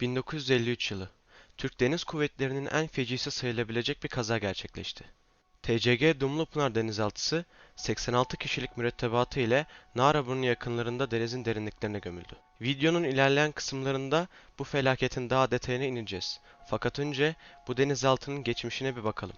1953 yılı. Türk Deniz Kuvvetleri'nin en fecisi sayılabilecek bir kaza gerçekleşti. TCG Dumlupınar denizaltısı 86 kişilik mürettebatı ile Naraburnu yakınlarında denizin derinliklerine gömüldü. Videonun ilerleyen kısımlarında bu felaketin daha detayına ineceğiz. Fakat önce bu denizaltının geçmişine bir bakalım.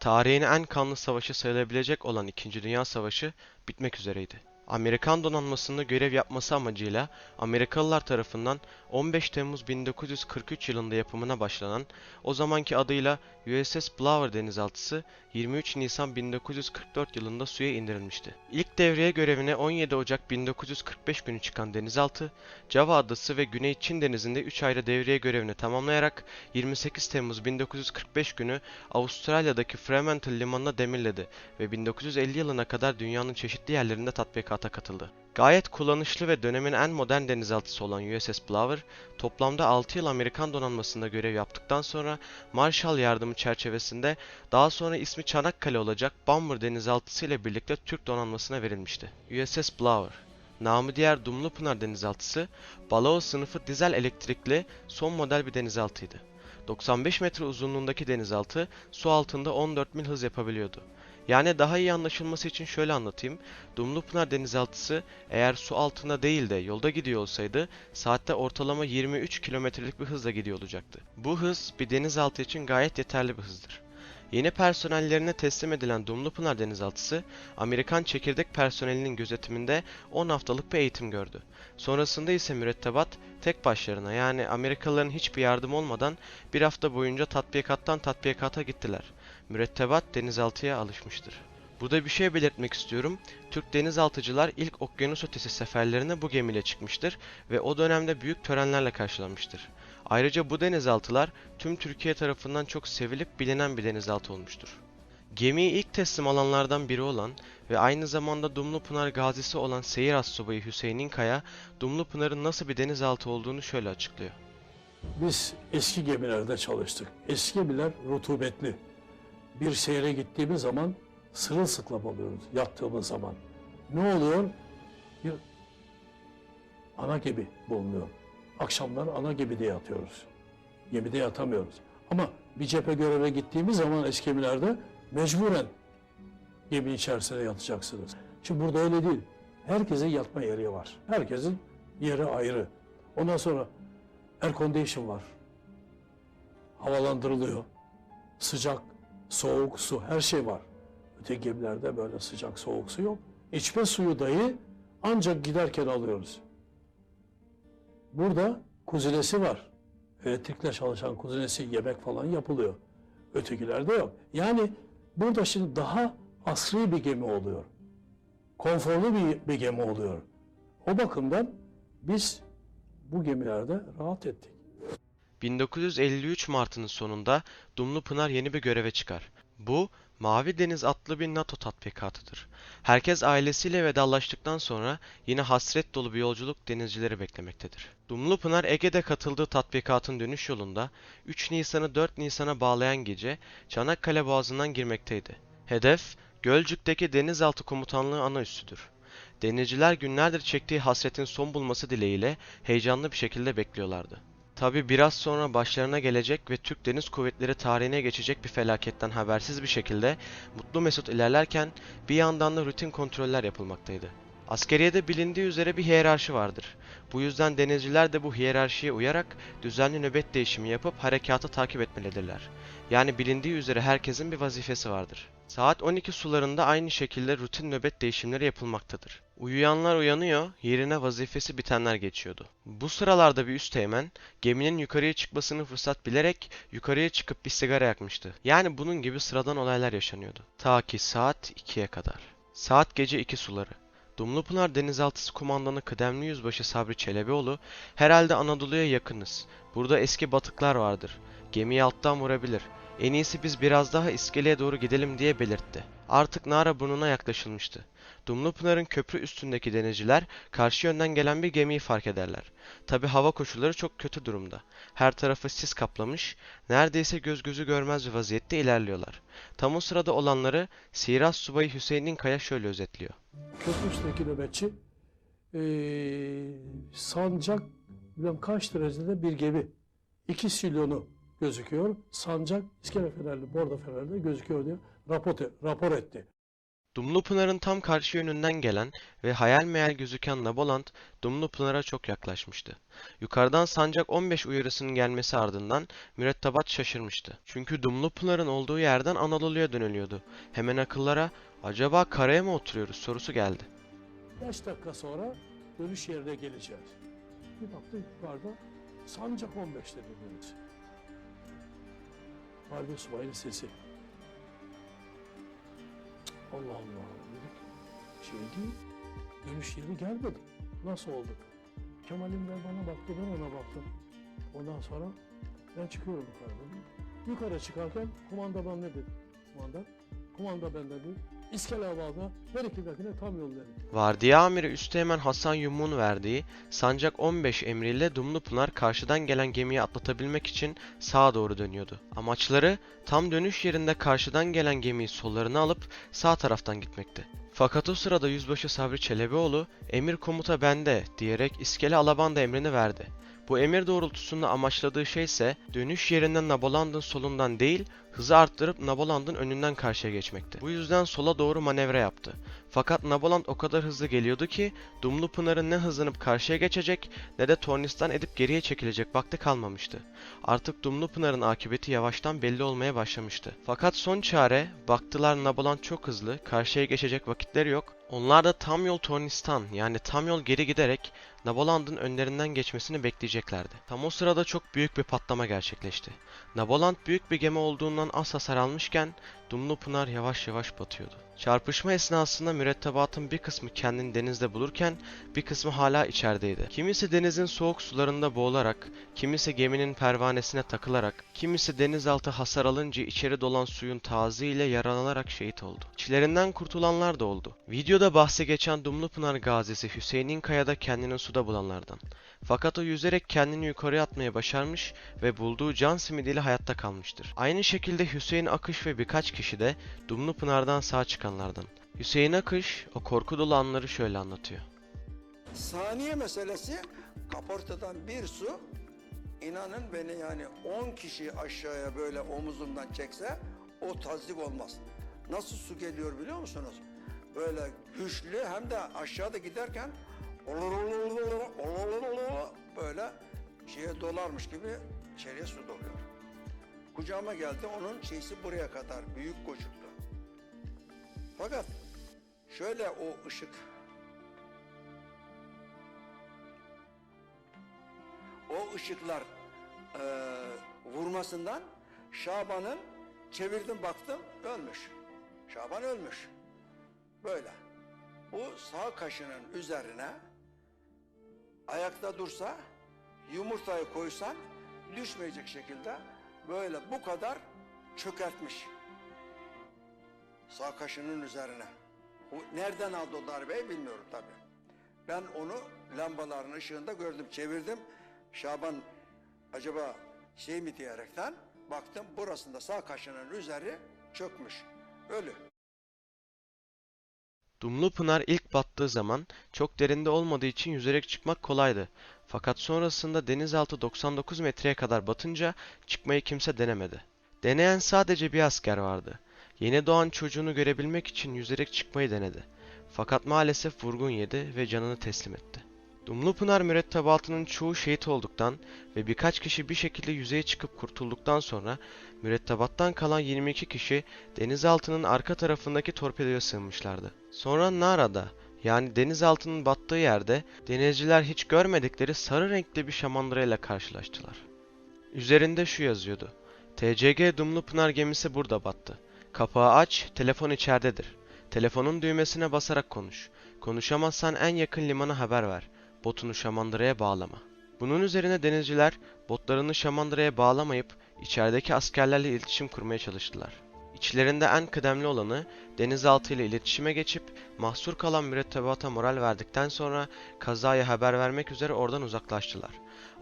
Tarihin en kanlı savaşı sayılabilecek olan 2. Dünya Savaşı bitmek üzereydi. Amerikan donanmasında görev yapması amacıyla Amerikalılar tarafından 15 Temmuz 1943 yılında yapımına başlanan o zamanki adıyla USS Blower denizaltısı 23 Nisan 1944 yılında suya indirilmişti. İlk devreye görevine 17 Ocak 1945 günü çıkan denizaltı, Java Adası ve Güney Çin Denizi'nde 3 ayrı devriye görevini tamamlayarak 28 Temmuz 1945 günü Avustralya'daki Fremantle limanına demirledi ve 1950 yılına kadar dünyanın çeşitli yerlerinde tatbikata katıldı. Gayet kullanışlı ve dönemin en modern denizaltısı olan USS Blower, toplamda 6 yıl Amerikan donanmasında görev yaptıktan sonra Marshall Yardımı çerçevesinde daha sonra ismi Çanakkale olacak Bomber denizaltısı ile birlikte Türk donanmasına verilmişti. USS Blower Namı diğer Dumlupınar denizaltısı, Balao sınıfı dizel elektrikli son model bir denizaltıydı. 95 metre uzunluğundaki denizaltı su altında 14 mil hız yapabiliyordu. Yani daha iyi anlaşılması için şöyle anlatayım. Dumlupınar denizaltısı eğer su altında değil de yolda gidiyor olsaydı saatte ortalama 23 kilometrelik bir hızla gidiyor olacaktı. Bu hız bir denizaltı için gayet yeterli bir hızdır. Yeni personellerine teslim edilen Dumlupınar denizaltısı, Amerikan çekirdek personelinin gözetiminde 10 haftalık bir eğitim gördü. Sonrasında ise mürettebat tek başlarına yani Amerikalıların hiçbir yardım olmadan bir hafta boyunca tatbikattan tatbikata gittiler. Mürettebat denizaltıya alışmıştır. Burada bir şey belirtmek istiyorum. Türk denizaltıcılar ilk okyanus ötesi seferlerine bu gemiyle çıkmıştır ve o dönemde büyük törenlerle karşılanmıştır. Ayrıca bu denizaltılar tüm Türkiye tarafından çok sevilip bilinen bir denizaltı olmuştur. Gemiyi ilk teslim alanlardan biri olan ve aynı zamanda Dumlupınar gazisi olan Seyir Astsubayı Hüseyin İnkaya, Dumlupınar'ın nasıl bir denizaltı olduğunu şöyle açıklıyor. Biz eski gemilerde çalıştık. Eski gemiler rutubetli. Bir seyre gittiğimiz zaman sırılsıklam oluyoruz yattığımız zaman. Ne oluyor? Bir ana gemi bulunuyor. Akşamlar ana gemide yatıyoruz. Gemide yatamıyoruz. Ama bir cephe göreve gittiğimiz zaman eski gemilerde mecburen gemi içerisinde yatacaksınız. Şimdi burada öyle değil. Herkesin yatma yeri var. Herkesin yeri ayrı. Ondan sonra air condition var. Havalandırılıyor. Sıcak, soğuk su her şey var. Öteki gemilerde böyle sıcak, soğuk su yok. İçme suyu dahi ancak giderken alıyoruz. Burada kuzinesi var. Elektrikle çalışan kuzinesi yemek falan yapılıyor. Ötekilerde yok. Yani burada şimdi daha asri bir gemi oluyor. Konforlu bir, bir gemi oluyor. O bakımdan biz bu gemilerde rahat ettik. 1953 Mart'ının sonunda Dumlupınar yeni bir göreve çıkar. Bu, Mavi Deniz adlı bir NATO tatbikatıdır. Herkes ailesiyle vedalaştıktan sonra yine hasret dolu bir yolculuk denizcileri beklemektedir. Dumlupınar Ege'de katıldığı tatbikatın dönüş yolunda 3 Nisan'ı 4 Nisan'a bağlayan gece Çanakkale Boğazı'ndan girmekteydi. Hedef, Gölcük'teki denizaltı komutanlığı ana üssüdür. Denizciler günlerdir çektiği hasretin son bulması dileğiyle heyecanlı bir şekilde bekliyorlardı. Tabi biraz sonra başlarına gelecek ve Türk Deniz Kuvvetleri tarihine geçecek bir felaketten habersiz bir şekilde mutlu mesut ilerlerken bir yandan da rutin kontroller yapılmaktaydı. Askeriyede bilindiği üzere bir hiyerarşi vardır. Bu yüzden denizciler de bu hiyerarşiye uyarak düzenli nöbet değişimi yapıp harekatı takip etmelidirler. Yani bilindiği üzere herkesin bir vazifesi vardır. Saat 12 sularında aynı şekilde rutin nöbet değişimleri yapılmaktadır. Uyuyanlar uyanıyor, yerine vazifesi bitenler geçiyordu. Bu sıralarda bir üsteğmen geminin yukarıya çıkmasını fırsat bilerek yukarıya çıkıp bir sigara yakmıştı. Yani bunun gibi sıradan olaylar yaşanıyordu. Ta ki saat 2'ye kadar. Saat gece 2 suları. Dumlupınar Denizaltısı Kumandanı Kıdemli Yüzbaşı Sabri Çelebioğlu, herhalde Anadolu'ya yakınız. Burada eski batıklar vardır. Gemiyi alttan vurabilir. En iyisi biz biraz daha iskeleye doğru gidelim diye belirtti. Artık Nara burnuna yaklaşılmıştı. Dumlupınar'ın köprü üstündeki denizciler karşı yönden gelen bir gemiyi fark ederler. Tabi hava koşulları çok kötü durumda. Her tarafı sis kaplamış, neredeyse göz gözü görmez bir vaziyette ilerliyorlar. Tam o sırada olanları Sihiras Subayı Hüseyin İnkaya şöyle özetliyor. Köprü üstündeki nöbetçi eee sancak bilmem kaç derecede bir gemi İki silyonu gözüküyor. Sancak, iskele fenerli, bordo fenerli gözüküyor diye rapor, rapor etti. Dumlupınar'ın tam karşı yönünden gelen ve hayal meyal gözüken Naboland, Dumlupınar'a çok yaklaşmıştı. Yukarıdan Sancak 15 uyarısının gelmesi ardından mürettebat şaşırmıştı. Çünkü Dumlupınar'ın olduğu yerden Anadolu'ya dönülüyordu. Hemen akıllara acaba karaya mı oturuyoruz sorusu geldi. 5 dakika sonra dönüş yerine geleceğiz. Bir baktık yukarıda Sancak 15 dedi birisi. Harbi subayın sesi. Allah Allah dedik. Şey değil, dönüş yeri gelmedi. Nasıl oldu? Kemal'imler bana baktı, ben ona baktım. Ondan sonra ben çıkıyorum yukarı dedim. Yukarı çıkarken kumanda bana ne dedi? Kumanda, kumanda benden dedi. İskele havada her iki dakika tam yol dedi. Vardiya amiri Üsteğmen Hasan Yumuk'un verdiği Sancak 15 emriyle Dumlupınar karşıdan gelen gemiyi atlatabilmek için sağa doğru dönüyordu. Amaçları tam dönüş yerinde karşıdan gelen gemiyi sollarına alıp sağ taraftan gitmekti. Fakat o sırada Yüzbaşı Sabri Çelebioğlu emir komuta bende diyerek iskele alabanda emrini verdi. Bu emir doğrultusunda amaçladığı şey ise dönüş yerinden Naboland'ın solundan değil hızı arttırıp Naboland'ın önünden karşıya geçmekti. Bu yüzden sola doğru manevra yaptı. Fakat Naboland o kadar hızlı geliyordu ki Dumlupınar'ın ne hızlanıp karşıya geçecek ne de Tornistan edip geriye çekilecek vakti kalmamıştı. Artık Dumlupınar'ın akıbeti yavaştan belli olmaya başlamıştı. Fakat son çare baktılar Naboland çok hızlı, karşıya geçecek vakitleri yok. Onlar da tam yol Tornistan yani tam yol geri giderek Naboland'ın önlerinden geçmesini bekleyeceklerdi. Tam o sırada çok büyük bir patlama gerçekleşti. Naboland büyük bir gemi olduğundan az hasar almışken Dumlupınar yavaş yavaş batıyordu. Çarpışma esnasında mürettebatın bir kısmı kendini denizde bulurken bir kısmı hala içerideydi. Kimisi denizin soğuk sularında boğularak, kimisi geminin pervanesine takılarak, kimisi denizaltı hasar alınca içeri dolan suyun tazı yaralanarak şehit oldu. İçlerinden kurtulanlar da oldu. Videoda bahse geçen Dumlupınar gazisi Hüseyin Kaya'da kendini suda bulanlardan. Fakat o yüzerek kendini yukarıya atmaya başarmış ve bulduğu can simidiyle hayatta kalmıştır. Aynı şekilde Hüseyin Akış ve birkaç kişi de Dumlupınar'dan sağ çıkanlardan. Hüseyin Akış o korku dolu anları şöyle anlatıyor. Saniye meselesi kaportadan bir su inanın beni yani 10 kişi aşağıya böyle omuzumdan çekse o tazik olmaz. Nasıl su geliyor biliyor musunuz? Böyle güçlü hem de aşağıda giderken böyle şeye dolarmış gibi içeriye su doluyor. Kucağıma geldi onun şeysi buraya kadar büyük kocuktu. Fakat şöyle o ışık o ışıklar eee, vurmasından Şaban'ın çevirdim baktım ölmüş. Şaban ölmüş. Böyle. Bu sağ kaşının üzerine ayakta dursa yumurtayı koysan düşmeyecek şekilde böyle bu kadar çökertmiş. Sağ kaşının üzerine. Bu nereden aldı o darbeyi bilmiyorum tabii. Ben onu lambaların ışığında gördüm, çevirdim. Şaban acaba şey mi diyerekten baktım burasında sağ kaşının üzeri çökmüş. Ölü. Dumlupınar ilk battığı zaman çok derinde olmadığı için yüzerek çıkmak kolaydı. Fakat sonrasında denizaltı 99 metreye kadar batınca çıkmayı kimse denemedi. Deneyen sadece bir asker vardı. Yeni doğan çocuğunu görebilmek için yüzerek çıkmayı denedi. Fakat maalesef vurgun yedi ve canını teslim etti. Dumlupınar mürettebatının çoğu şehit olduktan ve birkaç kişi bir şekilde yüzeye çıkıp kurtulduktan sonra mürettebattan kalan 22 kişi denizaltının arka tarafındaki torpidoya sığınmışlardı. Sonra Nara'da yani denizaltının battığı yerde denizciler hiç görmedikleri sarı renkli bir şamandırayla karşılaştılar. Üzerinde şu yazıyordu. TCG Dumlupınar gemisi burada battı. Kapağı aç, telefon içeridedir. Telefonun düğmesine basarak konuş. Konuşamazsan en yakın limana haber ver. Botunu şamandıraya bağlama. Bunun üzerine denizciler botlarını şamandıraya bağlamayıp içerideki askerlerle iletişim kurmaya çalıştılar. İçlerinde en kıdemli olanı denizaltı ile iletişime geçip mahsur kalan mürettebata moral verdikten sonra kazaya haber vermek üzere oradan uzaklaştılar.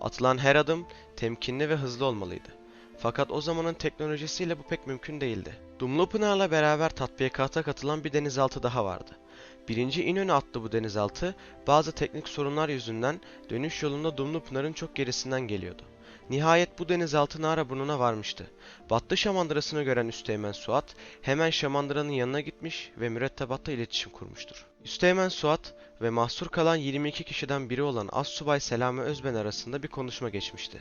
Atılan her adım temkinli ve hızlı olmalıydı. Fakat o zamanın teknolojisiyle bu pek mümkün değildi. Dumlupınar'la beraber tatbikata katılan bir denizaltı daha vardı. Birinci İnönü adlı bu denizaltı bazı teknik sorunlar yüzünden dönüş yolunda Dumlupınar'ın çok gerisinden geliyordu. Nihayet bu denizaltı Naraburnu'na varmıştı. Battı şamandırasını gören Üsteğmen Suat hemen şamandıranın yanına gitmiş ve mürettebatta iletişim kurmuştur. Üsteğmen Suat ve mahsur kalan 22 kişiden biri olan Assubay Selami Özben arasında bir konuşma geçmişti.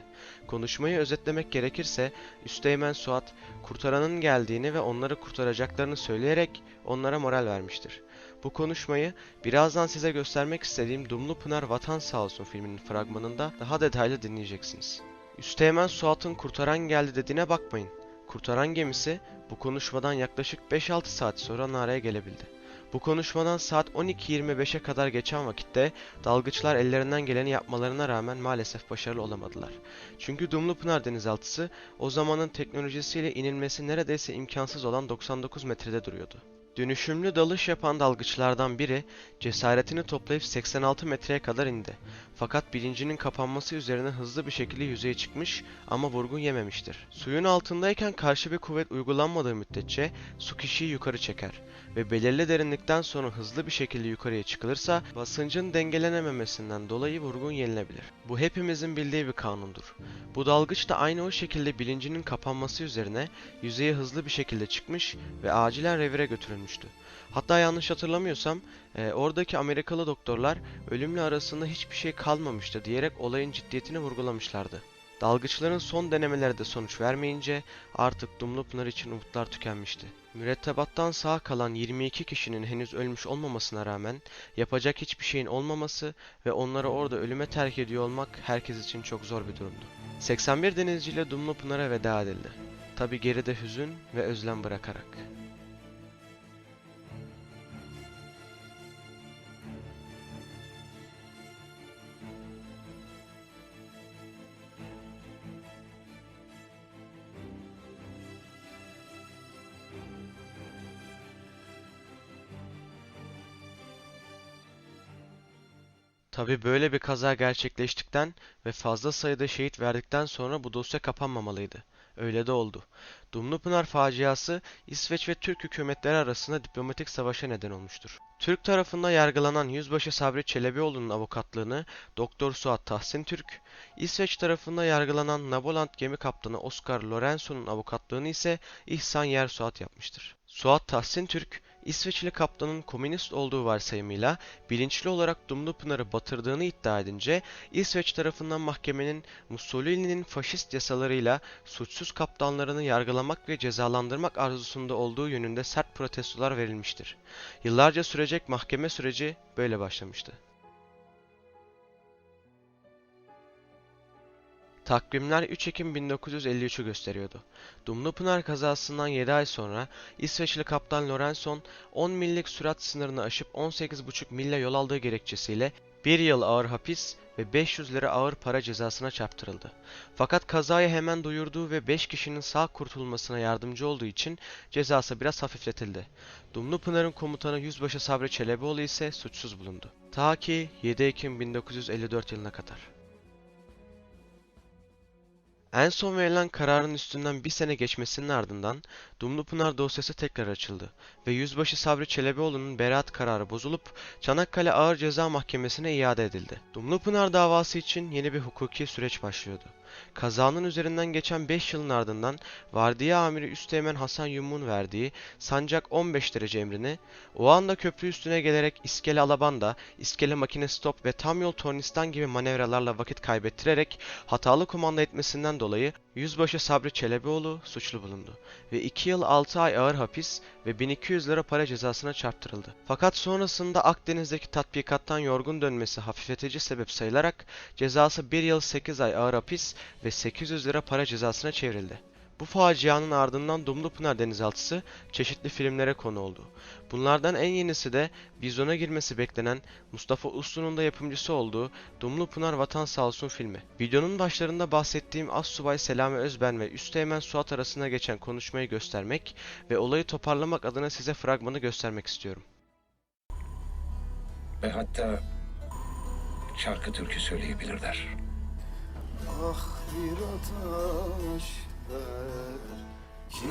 Konuşmayı özetlemek gerekirse Üsteğmen Suat kurtaranın geldiğini ve onları kurtaracaklarını söyleyerek onlara moral vermiştir. Bu konuşmayı birazdan size göstermek istediğim Dumlu Pınar Vatan Sağ Olsun filminin fragmanında daha detaylı dinleyeceksiniz. Üsteğmen Suat'ın kurtaran geldi dediğine bakmayın. Kurtaran gemisi bu konuşmadan yaklaşık 5-6 saat sonra Nara'ya gelebildi. Bu konuşmadan saat 12.25'e kadar geçen vakitte dalgıçlar ellerinden geleni yapmalarına rağmen maalesef başarılı olamadılar. Çünkü Dumlupınar denizaltısı o zamanın teknolojisiyle inilmesi neredeyse imkansız olan 99 metrede duruyordu. Dönüşümlü dalış yapan dalgıçlardan biri cesaretini toplayıp 86 metreye kadar indi. Fakat bilincinin kapanması üzerine hızlı bir şekilde yüzeye çıkmış ama vurgun yememiştir. Suyun altındayken karşı bir kuvvet uygulanmadığı müddetçe su kişiyi yukarı çeker ve belirli derinlikten sonra hızlı bir şekilde yukarıya çıkılırsa basıncın dengelenememesinden dolayı vurgun yenilebilir. Bu hepimizin bildiği bir kanundur. Bu dalgıç da aynı o şekilde bilincinin kapanması üzerine yüzeye hızlı bir şekilde çıkmış ve acilen revire götürülmüştü. Hatta yanlış hatırlamıyorsam e, oradaki Amerikalı doktorlar ölümle arasında hiçbir şey kalmamıştı diyerek olayın ciddiyetini vurgulamışlardı. Dalgıçların son denemeleri de sonuç vermeyince artık Dumlupınar için umutlar tükenmişti. Mürettebattan sağ kalan 22 kişinin henüz ölmüş olmamasına rağmen yapacak hiçbir şeyin olmaması ve onları orada ölüme terk ediyor olmak herkes için çok zor bir durumdu. 81 denizciyle Dumlupınar'a veda edildi. Tabi geride hüzün ve özlem bırakarak. Tabi böyle bir kaza gerçekleştikten ve fazla sayıda şehit verdikten sonra bu dosya kapanmamalıydı. Öyle de oldu. Dumlupınar faciası İsveç ve Türk hükümetleri arasında diplomatik savaşa neden olmuştur. Türk tarafında yargılanan Yüzbaşı Sabri Çelebioğlu'nun avukatlığını Doktor Suat Tahsin Türk, İsveç tarafında yargılanan Naboland gemi kaptanı Oscar Lorenzo'nun avukatlığını ise İhsan Yer Suat yapmıştır. Suat Tahsin Türk, İsveçli kaptanın komünist olduğu varsayımıyla bilinçli olarak Dumlupınar'ı batırdığını iddia edince İsveç tarafından mahkemenin Mussolini'nin faşist yasalarıyla suçsuz kaptanlarını yargılamak ve cezalandırmak arzusunda olduğu yönünde sert protestolar verilmiştir. Yıllarca sürecek mahkeme süreci böyle başlamıştı. Takvimler 3 Ekim 1953'ü gösteriyordu. Dumlupınar kazasından 7 ay sonra İsveçli kaptan Lorenson 10 millik sürat sınırını aşıp 18,5 mille yol aldığı gerekçesiyle 1 yıl ağır hapis ve 500 lira ağır para cezasına çarptırıldı. Fakat kazayı hemen duyurduğu ve 5 kişinin sağ kurtulmasına yardımcı olduğu için cezası biraz hafifletildi. Dumlupınar'ın komutanı Yüzbaşı Sabri Çelebioğlu ise suçsuz bulundu. Ta ki 7 Ekim 1954 yılına kadar. En son verilen kararın üstünden bir sene geçmesinin ardından Dumlupınar dosyası tekrar açıldı ve Yüzbaşı Sabri Çelebioğlu'nun beraat kararı bozulup Çanakkale Ağır Ceza Mahkemesi'ne iade edildi. Dumlupınar davası için yeni bir hukuki süreç başlıyordu. Kazanın üzerinden geçen 5 yılın ardından Vardiya Amiri Üsteğmen Hasan Yum'un verdiği Sancak 15 derece emrini o anda köprü üstüne gelerek iskele alabanda, iskele makine stop ve tam yol tornistan gibi manevralarla vakit kaybettirerek hatalı kumanda etmesinden dolayı Yüzbaşı Sabri Çelebioğlu suçlu bulundu ve 2 yıl 6 ay ağır hapis ve 1200 lira para cezasına çarptırıldı. Fakat sonrasında Akdeniz'deki tatbikattan yorgun dönmesi hafifletici sebep sayılarak cezası 1 yıl 8 ay ağır hapis ve 800 lira para cezasına çevrildi. Bu facianın ardından Dumlupınar denizaltısı çeşitli filmlere konu oldu. Bunlardan en yenisi de vizyona girmesi beklenen Mustafa Uslu'nun da yapımcısı olduğu Dumlupınar Vatan Sağ Olsun filmi. Videonun başlarında bahsettiğim Assubay Selami Özben ve Üsteğmen Suat arasında geçen konuşmayı göstermek ve olayı toparlamak adına size fragmanı göstermek istiyorum. Ve hatta şarkı türkü söyleyebilirler. Ah bir ateş ki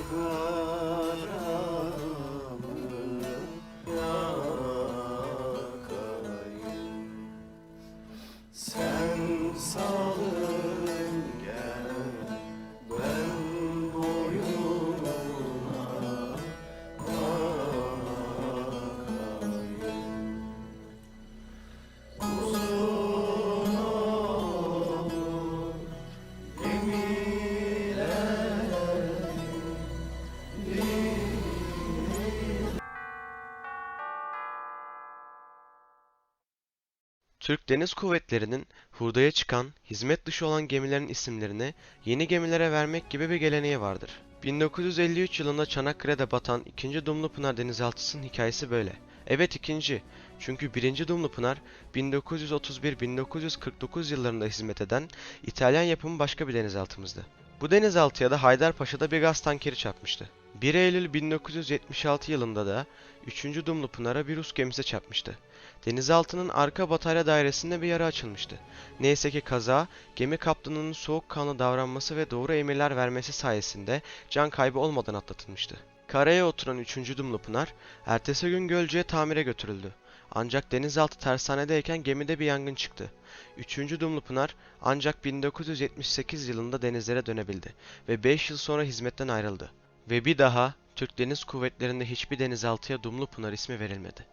Türk Deniz Kuvvetleri'nin hurdaya çıkan, hizmet dışı olan gemilerin isimlerini yeni gemilere vermek gibi bir geleneği vardır. 1953 yılında Çanakkale'de batan 2. Dumlupınar denizaltısının hikayesi böyle. Evet ikinci. Çünkü 1. Dumlupınar 1931-1949 yıllarında hizmet eden İtalyan yapımı başka bir denizaltımızdı. Bu denizaltıya da Haydarpaşa'da bir gaz tankeri çarpmıştı. 1 Eylül 1976 yılında da 3. Dumlupınar'a bir Rus gemisi çarpmıştı. Denizaltının arka batarya dairesinde bir yara açılmıştı. Neyse ki kaza, gemi kaptanının soğukkanlı davranması ve doğru emirler vermesi sayesinde can kaybı olmadan atlatılmıştı. Karaya oturan 3. Dumlupınar, ertesi gün Gölcük'e tamire götürüldü. Ancak denizaltı tersanedeyken gemide bir yangın çıktı. 3. Dumlupınar ancak 1978 yılında denizlere dönebildi ve 5 yıl sonra hizmetten ayrıldı. Ve bir daha Türk Deniz Kuvvetleri'nde hiçbir denizaltıya Dumlupınar ismi verilmedi.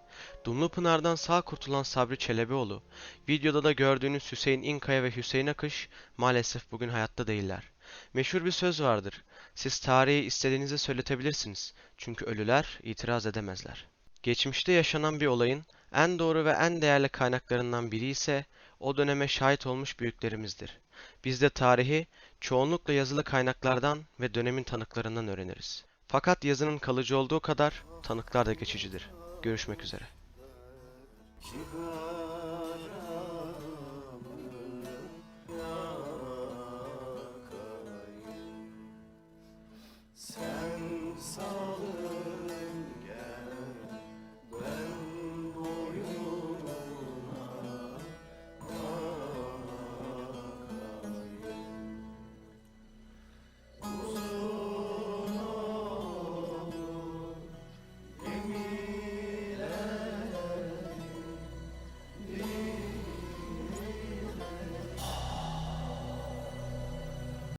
Dumlupınar'dan sağ kurtulan Sabri Çelebioğlu, videoda da gördüğünüz Hüseyin İnkaya ve Hüseyin Akış maalesef bugün hayatta değiller. Meşhur bir söz vardır. Siz tarihi istediğinizi söyletebilirsiniz. Çünkü ölüler itiraz edemezler. Geçmişte yaşanan bir olayın en doğru ve en değerli kaynaklarından biri ise o döneme şahit olmuş büyüklerimizdir. Biz de tarihi çoğunlukla yazılı kaynaklardan ve dönemin tanıklarından öğreniriz. Fakat yazının kalıcı olduğu kadar tanıklar da geçicidir. Görüşmek üzere.